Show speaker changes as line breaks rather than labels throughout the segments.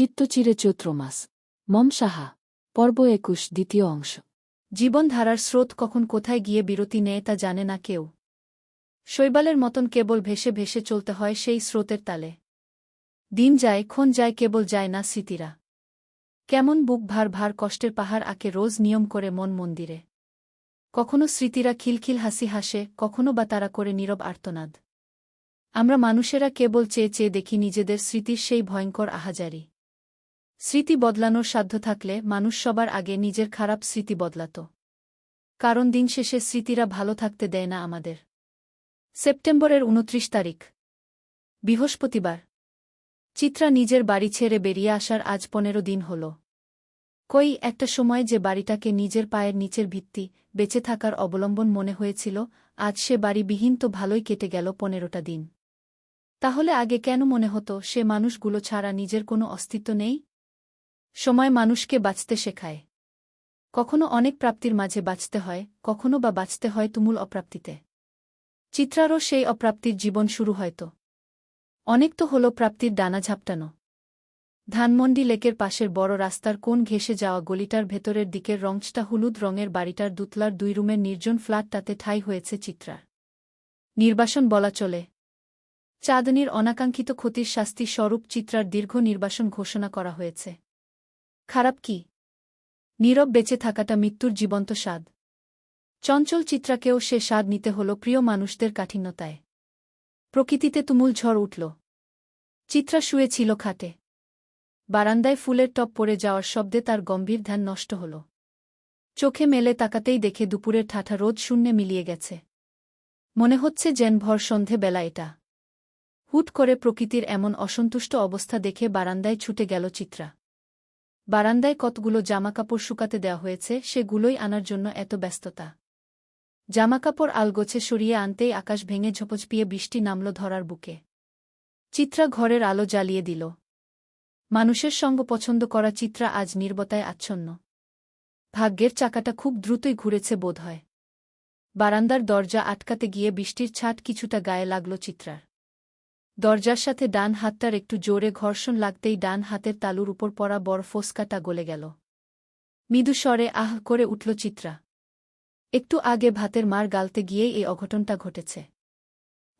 চিত্তচিরে চৈত্র মাস মম সাহা পর্ব একুশ, দ্বিতীয় অংশ।
জীবনধারার স্রোত কখন কোথায় গিয়ে বিরতি নেয় তা জানে না কেউ। শৈবালের মতন কেবল ভেসে ভেসে চলতে হয় সেই স্রোতের তালে। দিন যায়, ক্ষণ যায়, কেবল যায় না স্মৃতিরা। কেমন বুক ভার ভার কষ্টের পাহাড় আঁকে রোজ নিয়ম করে মন মন্দিরে। কখনো স্মৃতিরা খিলখিল হাসি হাসে, কখনো বা তারা করে নীরব আর্তনাদ। আমরা মানুষেরা কেবল চেয়ে চেয়ে দেখি নিজেদের স্মৃতির সেই ভয়ঙ্কর আহাজারি। স্মৃতি বদলানোর সাধ্য থাকলে মানুষ সবার আগে নিজের খারাপ স্মৃতি বদলাত। কারণ দিন শেষে স্মৃতিরা ভালো থাকতে দেয় না আমাদের। সেপ্টেম্বরের উনত্রিশ তারিখ। বৃহস্পতিবার। চিত্রা নিজের বাড়ি ছেড়ে বেরিয়ে আসার আজ পনেরো দিন হল। কই একটা সময় যে বাড়িটাকে নিজের পায়ের নিচের ভিত্তি বেঁচে থাকার অবলম্বন মনে হয়েছিল, আজ সে বাড়িবিহীন তো ভালোই কেটে গেল পনেরোটা দিন। তাহলে আগে কেন মনে হতো সে মানুষগুলো ছাড়া নিজের কোনো অস্তিত্ব নেই? সময় মানুষকে বাঁচতে শেখায়। কখনো অনেক প্রাপ্তির মাঝে বাঁচতে হয়, কখনো বা বাঁচতে হয় তুমুল অপ্রাপ্তিতে। চিত্রারও সেই অপ্রাপ্তির জীবন শুরু হয়তো। অনেক তো হল প্রাপ্তির ডানা ঝাপটানো। ধানমন্ডি লেকের পাশের বড় রাস্তার কোন ঘেসে যাওয়া গলিটার ভেতরের দিকের রংচটা হলুদ রঙের বাড়িটার দুতলার দুই রুমের নির্জন ফ্ল্যাটটাতে ঠাই হয়েছে চিত্রার। নির্বাসন বলা চলে। চাঁদনির অনাকাঙ্ক্ষিত ক্ষতির শাস্তি স্বরূপ চিত্রার দীর্ঘ নির্বাসন ঘোষণা করা হয়েছে। খারাপ কি? নীরব বেঁচে থাকাটা মৃত্যুর জীবন্ত স্বাদ। চঞ্চল চিত্রাকেও সে স্বাদ নিতে হল প্রিয় মানুষদের কাঠিন্যতায়। প্রকৃতিতে তুমুল ঝড় উঠল। চিত্রা শুয়েছিল খাটে। বারান্দায় ফুলের টপ পড়ে যাওয়ার শব্দে তার গম্ভীর ধ্যান নষ্ট হল। চোখে মেলে তাকাতেই দেখে দুপুরের ঠাঠা রোদ শূন্যে মিলিয়ে গেছে। মনে হচ্ছে যেন ভর সন্ধে বেলা এটা। হুট করে প্রকৃতির এমন অসন্তুষ্ট অবস্থা দেখে বারান্দায় ছুটে গেল চিত্রা। বারান্দায় কতগুলো জামাকাপড় শুকাতে দেওয়া হয়েছে, সেগুলোই আনার জন্য এত ব্যস্ততা। জামাকাপড় আলগোছে সরিয়ে আনতেই আকাশ ভেঙে ঝপঝপিয়ে বৃষ্টি নামল ধরার বুকে। চিত্রা ঘরের আলো জ্বালিয়ে দিল। মানুষের সঙ্গ পছন্দ করা চিত্রা আজ নির্বতায় আচ্ছন্ন। ভাগ্যের চাকাটা খুব দ্রুতই ঘুরেছে বোধ হয় বারান্দার দরজা আটকাতে গিয়ে বৃষ্টির ছাট কিছুটা গায়ে লাগল চিত্রার। দরজার সাথে ডান হাতটার একটু জোরে ঘর্ষণ লাগতেই ডান হাতের তালুর উপর পড়া বড় ফোসকাটা গলে গেল। মৃদু স্বরে আহ করে উঠল চিত্রা। একটু আগে ভাতের মার গালতে গিয়েই এই অঘটনটা ঘটেছে।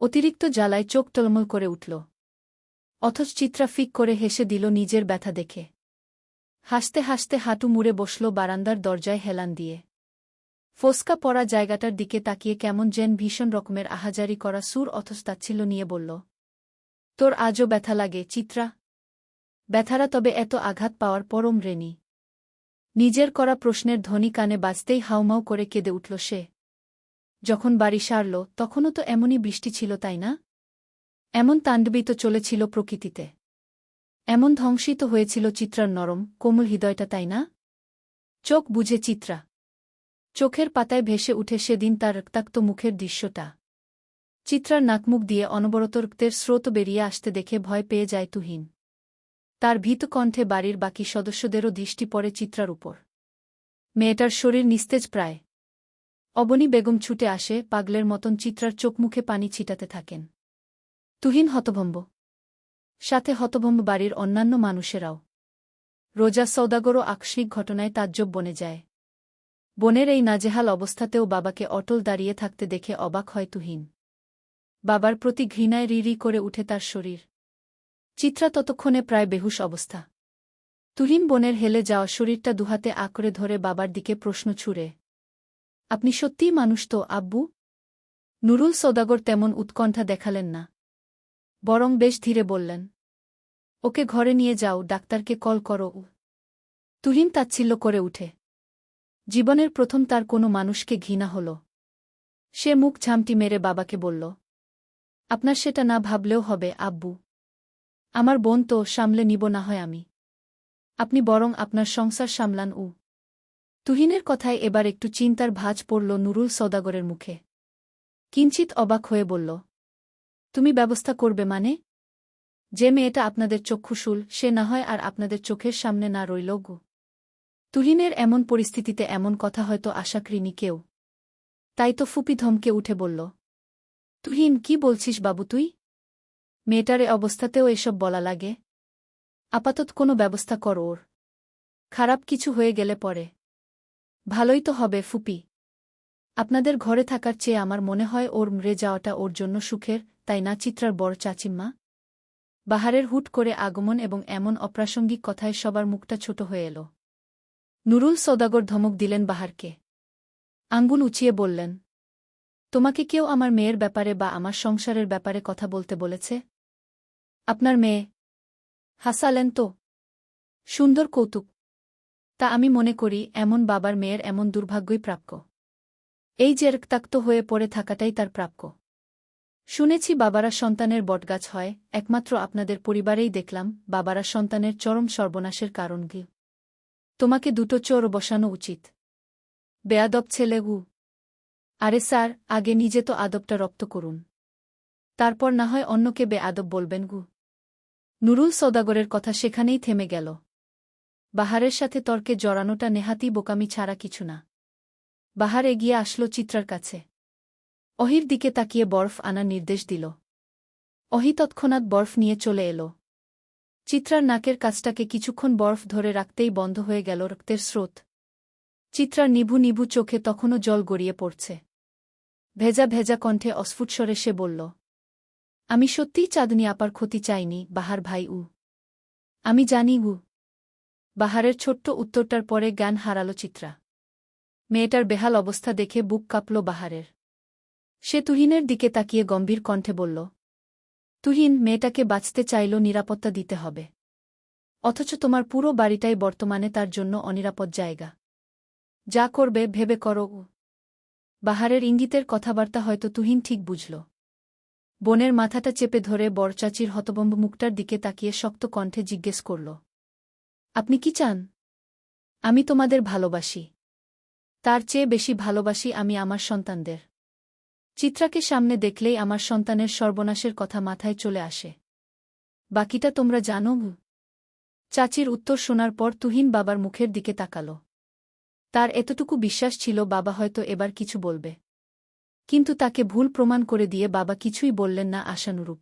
অতিরিক্ত জ্বালায় চোখ টলমল করে উঠল। অথচ চিত্রা ফিক করে হেসে দিল নিজের ব্যথা দেখে। হাসতে হাসতে হাঁটু মুড়ে বসল বারান্দার দরজায় হেলান দিয়ে। ফোসকা পড়া জায়গাটার দিকে তাকিয়ে কেমন যেন ভীষণ রকমের আহাজারি করা সুর অথচ তাচ্ছিল্য নিয়ে বলল তোর আজও ব্যথা লাগে, চিত্রা। ব্যথারা তবে এত আঘাত পাওয়ার পরম রেনি নিজের করা প্রশ্নের ধ্বনি কানে বাজতেই হাউমাউ করে কেঁদে উঠল সে। যখন বাড়ি সারল, তখনও তো এমনই বৃষ্টি ছিল, তাই না? এমন তাণ্ডবিত চলেছিল প্রকৃতিতে। এমন ধ্বংসিত হয়েছিল চিত্রার নরম, কোমল হৃদয়টা, তাই না? চোখ বুঝে চিত্রা। চোখের পাতায় ভেসে উঠে সেদিন তার রক্তাক্ত মুখের দৃশ্যটা। চিত্রার নাকমুখ দিয়ে অনবরত স্রোত বেরিয়ে আসতে দেখে ভয় পেয়ে যায় তুহিন। তার ভীত কণ্ঠে বাড়ির বাকি সদস্যদেরও দৃষ্টি পড়ে চিত্রার উপর। মেয়েটার শরীর নিস্তেজ প্রায়। অবনী বেগম ছুটে আসে, পাগলের মতন চিত্রার চোখমুখে পানি ছিটাতে থাকেন। তুহিন হতভম্ব। সাথে হতভম্ব বাড়ির অন্যান্য মানুষেরাও। রোজা সৌদাগরও আকস্মিক ঘটনায় তাজ্জব বনে যায়। বনের এই নাজেহাল অবস্থাতেও বাবাকে অটল দাঁড়িয়ে থাকতে দেখে অবাক হয় তুহিন। বাবার প্রতি ঘৃণায় রি করে উঠে তার শরীর। চিত্রা ততক্ষণে প্রায় বেহুশ অবস্থা। তুহিন বনের হেলে যাওয়া শরীরটা দুহাতে আঁকড়ে ধরে বাবার দিকে প্রশ্ন ছুড়ে। আপনি সত্যিই মানুষ তো, আব্বু? নুরুল সৌদাগর তেমন উৎকণ্ঠা দেখালেন না। বরং বেশ ধীরে বললেন, ওকে ঘরে নিয়ে যাও, ডাক্তারকে কল করো তুহিন তাচ্ছিল্য করে উঠে। জীবনের প্রথম তার কোনো মানুষকে ঘৃণা হল। সে মুখ ঝামটি মেরে বাবাকে বলল আপনার সেটা না ভাবলেও হবে, আব্বু। আমার বোন তো সামলে নিব না হয় আমি। আপনি বরং আপনার সংসার সামলান, উ। তুহিনের কথায় এবার একটু চিন্তার ভাজ পড়ল নুরুল সৌদাগরের মুখে। কিঞ্চিত অবাক হয়ে বলল, তুমি ব্যবস্থা করবে মানে? যে মেয়েটা আপনাদের চক্ষুশুল সে না হয় আর আপনাদের চোখের সামনে না রইল, গু। তুহিনের এমন পরিস্থিতিতে এমন কথা হয়তো আশা করিনি কেউ। তাই তো ফুপি ধমকে উঠে বলল তুহিন, কি বলছিস বাবু তুই? মেয়েটারে অবস্থাতেও এসব বলা লাগে। আপাতত কোনো ব্যবস্থা কর ওর। খারাপ কিছু হয়ে গেলে পরে। ভালোই তো হবে, ফুপি। আপনাদের ঘরে থাকার চেয়ে আমার মনে হয় ওর মরে যাওয়াটা ওর জন্য সুখের, তাই না চিত্রার বড় চাচিম্মা? বাহারের হুট করে আগমন এবং এমন অপ্রাসঙ্গিক কথায় সবার মুখটা ছোট হয়ে এল। নুরুল সৌদাগর ধমক দিলেন বাহারকে। আঙ্গুল উঁচিয়ে বললেন তোমাকে কেউ আমার মেয়ের ব্যাপারে বা আমার সংসারের ব্যাপারে কথা বলতে বলেছে? আপনার মেয়ে? হাসালেন তো। সুন্দর কৌতুক। তা আমি মনে করি, এমন বাবার মেয়ের এমন দুর্ভাগ্যই প্রাপ্য। এই যে রক্তাক্ত হয়ে পড়ে থাকাটাই তার প্রাপ্য। শুনেছি বাবারা সন্তানের বটগাছ হয়, একমাত্র আপনাদের পরিবারেই দেখলাম বাবারা সন্তানের চরম সর্বনাশের কারণ গি তোমাকে দুটো চোর বসানো উচিত। বেয়াদব ছেলে গু আরে স্যার, আগে নিজে তো আদবটা রপ্ত করুন। তারপর না হয় অন্যকে বেআদব বলবেন গু। নুরুল সৌদাগরের কথা সেখানেই থেমে গেল। বাহারের সাথে তর্কে জড়ানোটা নেহাতি বোকামি ছাড়া কিছু না। বাহার এগিয়ে আসলো চিত্রার কাছে। অহির দিকে তাকিয়ে বরফ আনার নির্দেশ দিল। অহি তৎক্ষণাৎ বরফ নিয়ে চলে এলো। চিত্রার নাকের কাছটাকে কিছুক্ষণ বরফ ধরে রাখতেই বন্ধ হয়ে গেল রক্তের স্রোত। চিত্রার নিভু নিভু চোখে তখনও জল গড়িয়ে পড়ছে। ভেজা ভেজা কণ্ঠে অস্ফুটস্বরে সে বলল, আমি সত্যিই চাঁদনি আপার ক্ষতি চাইনি, বাহার ভাই উ। আমি জানি উ। বাহারের ছোট্ট উত্তরটার পরে জ্ঞান হারালো চিত্রা। মেয়েটার বেহাল অবস্থা দেখে বুক কাঁপল বাহারের। সে তুহিনের দিকে তাকিয়ে গম্ভীর কণ্ঠে বলল, তুহিন, মেয়েটাকে বাঁচতে চাইল নিরাপত্তা দিতে হবে। অথচ তোমার পুরো বাড়িটাই বর্তমানে তার জন্য অনিরাপদ জায়গা। যা করবে ভেবে করো। বাহারের ইঙ্গিতের কথাবার্তা হয়তো তুহিন ঠিক বুঝল। বোনের মাথাটা চেপে ধরে বরচাচির হতবম্ব মুখটার দিকে তাকিয়ে শক্ত কণ্ঠে জিজ্ঞেস করল, আপনি কি চান? আমি তোমাদের ভালোবাসি। তার চেয়ে বেশি ভালোবাসি আমি আমার সন্তানদের। চিত্রাকে সামনে দেখলেই আমার সন্তানের সর্বনাশের কথা মাথায় চলে আসে। বাকিটা তোমরা জানো? চাচির উত্তর শোনার পর তুহিন বাবার মুখের দিকে তাকাল। তার এতটুকু বিশ্বাস ছিল বাবা হয়তো এবার কিছু বলবে। কিন্তু তাকে ভুল প্রমাণ করে দিয়ে বাবা কিছুই বললেন না আশানুরূপ।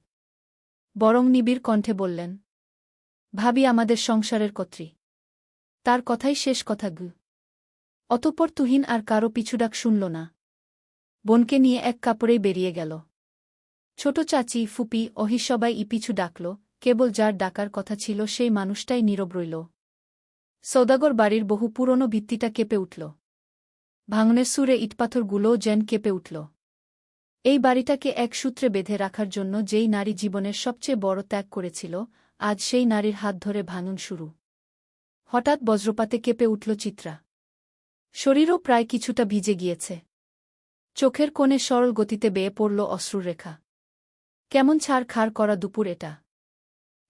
বরং নিবিড় কণ্ঠে বললেন, ভাবি আমাদের সংসারের কর্ত্রী। তার কথাই শেষ কথা গু। অতপর তুহিন আর কারও পিছুডাক শুনল না। বোনকে নিয়ে এক কাপড়েই বেরিয়ে গেল। ছোট চাচি, ফুপি অহি সবাই ইপিছু ডাকল, কেবল যার ডাকার কথা ছিল সেই মানুষটাই নীরব রইল। সৌদাগর বাড়ির বহু পুরনো ভিত্তিটা কেঁপে উঠল। ভাঙনের সুরে ইটপাথরগুলোও যেন কেঁপে উঠল। এই বাড়িটাকে এক সূত্রে বেঁধে রাখার জন্য যেই নারী জীবনের সবচেয়ে বড় ত্যাগ করেছিল, আজ সেই নারীর হাত ধরে ভাঙন শুরু। হঠাৎ বজ্রপাতে কেঁপে উঠল চিত্রা। শরীরও প্রায় কিছুটা ভিজে গিয়েছে। চোখের কোণে সরল গতিতে বেয়ে পড়ল অশ্রুর রেখা। কেমন ছাড় খাড় করা দুপুর এটা।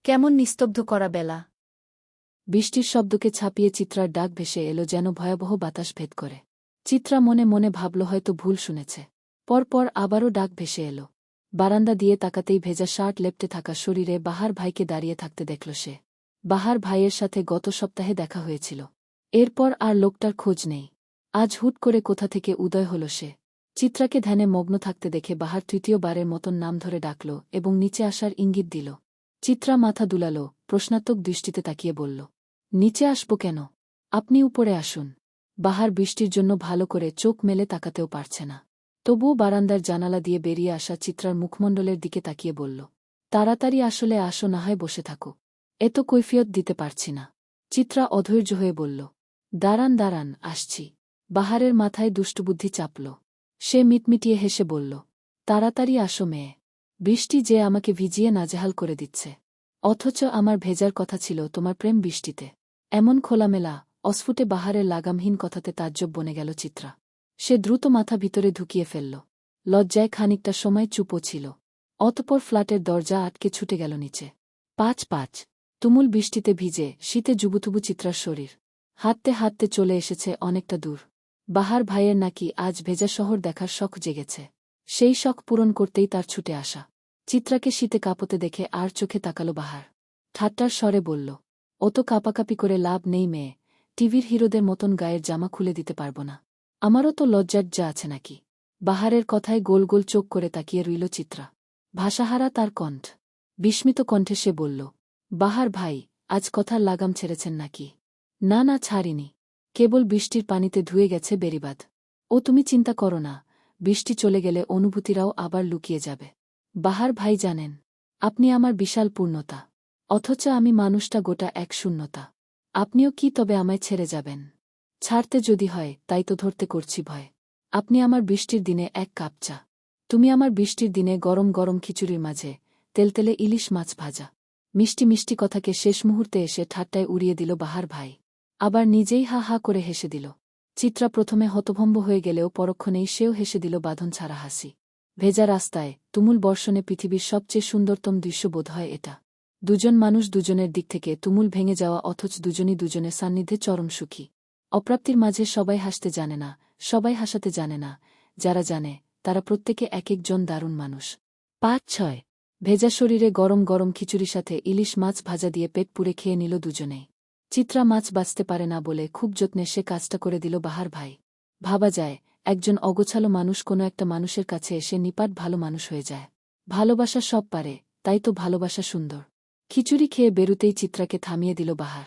কেমন নিস্তব্ধ করা বেলা।
বৃষ্টির শব্দকে ছাপিয়ে চিত্রার ডাক ভেসে এলো যেন ভয়াবহ বাতাস ভেদ করে। চিত্রা মনে মনে ভাবল হয়তো ভুল শুনেছে। পরপর আবারও ডাক ভেসে এলো। বারান্দা দিয়ে তাকাতেই ভেজা শার্ট লেপটে থাকা শরীরে বাহার ভাইকে দাঁড়িয়ে থাকতে দেখল সে। বাহার ভাইয়ের সাথে গত সপ্তাহে দেখা হয়েছিল। এরপর আর লোকটার খোঁজ নেই। আজ হুট করে কোথা থেকে উদয় হল সে। চিত্রাকে ধ্যানে মগ্ন থাকতে দেখে বাহার তৃতীয়বারের মতন নাম ধরে ডাকল এবং নিচে আসার ইঙ্গিত দিল। চিত্রা মাথা দুলাল, প্রশ্নাত্মক দৃষ্টিতে তাকিয়ে বলল নিচে আসব কেন? আপনি উপরে আসুন। বাহার বৃষ্টির জন্য ভালো করে চোখ মেলে তাকাতেও পারছে না। তবুও বারান্দার জানালা দিয়ে বেরিয়ে আসা চিত্রার মুখমণ্ডলের দিকে তাকিয়ে বলল, তাড়াতাড়ি আসলে আসো, না হয় বসে থাকো। এত কৈফিয়ত দিতে পারছি না। চিত্রা অধৈর্য হয়ে বলল, দাঁড়ান দাঁড়ান, আসছি। বাহারের মাথায় দুষ্টবুদ্ধি চাপল। সে মিটমিটিয়ে হেসে বলল, তাড়াতাড়ি আসো মেয়ে। বৃষ্টি যে আমাকে ভিজিয়ে নাজেহাল করে দিচ্ছে। অথচ আমার ভেজার কথা ছিল তোমার প্রেম বৃষ্টিতে। এমন খোলামেলা, অস্ফুটে বাহারের লাগামহীন কথাতে তাজ্জব বনে গেল চিত্রা। সে দ্রুত মাথা ভিতরে ঢুকিয়ে ফেলল। লজ্জায় খানিকটা সময় চুপও ছিল। অতপর ফ্ল্যাটের দরজা আটকে ছুটে গেল নিচে। পাঁচ পাঁচ। তুমুল বৃষ্টিতে ভিজে, শীতে জুবুথুবু চিত্রার শরীর। হাঁটতে হাঁটতে চলে এসেছে অনেকটা দূর। বাহার ভাইয়ের নাকি আজ ভেজা শহর দেখার শখ জেগেছে। সেই শখ পূরণ করতেই তার ছুটে আসা। চিত্রাকে শীতে কাঁপতে দেখে আর চোখে তাকালো বাহার। ঠাট্টার স্বরে বলল অত কাপাকাপি করে লাভ নেই মেয়ে, টিভির হিরোদের মতন গায়ের জামা খুলে দিতে পারব না। আমারও তো লজ্জার যা আছে নাকি? বাহারের কথায় গোল গোল চোখ করে তাকিয়ে রইল চিত্রা। ভাষাহারা তার কণ্ঠ। বিস্মিত কণ্ঠে সে বলল, বাহার ভাই, আজ কথার লাগাম ছেড়েছেন নাকি? না না, ছাড়িনি। কেবল বৃষ্টির পানিতে ধুয়ে গেছে বেরিবাদ ও তুমি চিন্তা করো না, বৃষ্টি চলে গেলে অনুভূতিরাও আবার লুকিয়ে যাবে। বাহার ভাই জানেন, আপনি আমার বিশাল পূর্ণতা। অথচ আমি মানুষটা গোটা এক শূন্যতা। আপনিও কি তবে আমায় ছেড়ে যাবেন? ছাড়তে যদি হয়, তাই তো ধরতে করছি ভয়। আপনি আমার বৃষ্টির দিনে এক কাপ চা। তুমি আমার বৃষ্টির দিনে গরম গরম খিচুড়ির মাঝে তেলতেলে ইলিশ মাছ ভাজা। মিষ্টি মিষ্টি কথাকে শেষ মুহূর্তে এসে ঠাট্টায় উড়িয়ে দিল বাহার ভাই। আবার নিজেই হা হা করে হেসে দিল। চিত্রা প্রথমে হতভম্ব হয়ে গেলেও পরক্ষণেই সেও হেসে দিল বাঁধন ছাড়া হাসি। ভেজা রাস্তায় তুমুল বর্ষণে পৃথিবীর সবচেয়ে সুন্দরতম দৃশ্য বোধ হয় এটা। দুজন মানুষ দুজনের দিক থেকে তুমুল ভেঙে যাওয়া অথচ দুজনই দুজনের সান্নিধ্যে চরম সুখী। অপ্রাপ্তির মাঝে সবাই হাসতে জানে না, সবাই হাসাতে জানে না, যারা জানে, তারা প্রত্যেকে এক একজন দারুণ মানুষ। পাঁচ, ছয়। ভেজা শরীরে গরম গরম খিচুড়ির সাথে ইলিশ মাছ ভাজা দিয়ে পেট পুড়ে খেয়ে নিল দুজনেই চিত্রা মাছ বাঁচতে পারে না বলে খুব যত্নে সে কাজটা করে দিল বাহার ভাই। ভাবা যায়, একজন অগোছালো মানুষ কোনো একটা মানুষের কাছে এসে নিপাট ভালো মানুষ হয়ে যায়। ভালোবাসা সব পারে, তাই তো ভালোবাসা সুন্দর। খিচুড়ি খেয়ে বেরুতেই চিত্রাকে থামিয়ে দিল বাহার।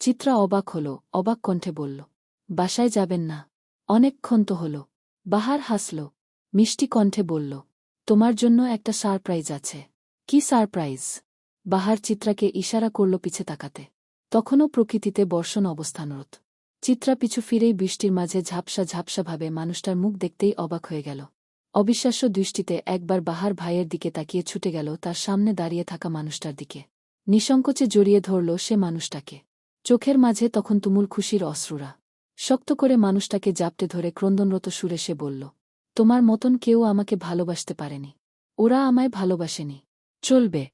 চিত্রা অবাক হল, অবাক কণ্ঠে বলল, বাসায় যাবেন না। অনেকক্ষণ তো হল বাহার হাসল, মিষ্টি কণ্ঠে বলল, তোমার জন্য একটা সারপ্রাইজ আছে। কি সারপ্রাইজ বাহার চিত্রাকে ইশারা করল পিছে তাকাতে। তখনও প্রকৃতিতে বর্ষণ অবস্থানরত। চিত্রা পিছু ফিরেই বৃষ্টির মাঝে ঝাপসা ঝাপসাভাবে মানুষটার মুখ দেখতেই অবাক হয়ে গেল। অবিশ্বাস্য দৃষ্টিতে একবার বাহার ভাইয়ের দিকে তাকিয়ে ছুটে গেল তার সামনে দাঁড়িয়ে থাকা মানুষটার দিকে। নিঃসংকোচে জড়িয়ে ধরল সে মানুষটাকে। চোখের মাঝে তখন তুমুল খুশির অশ্রুরা। শক্ত করে মানুষটাকে জাপটে ধরে ক্রন্দনরত সুরে সে বলল, তোমার মতন কেউ আমাকে ভালোবাসতে পারেনি। ওরা আমায় ভালোবাসেনি। চলবে।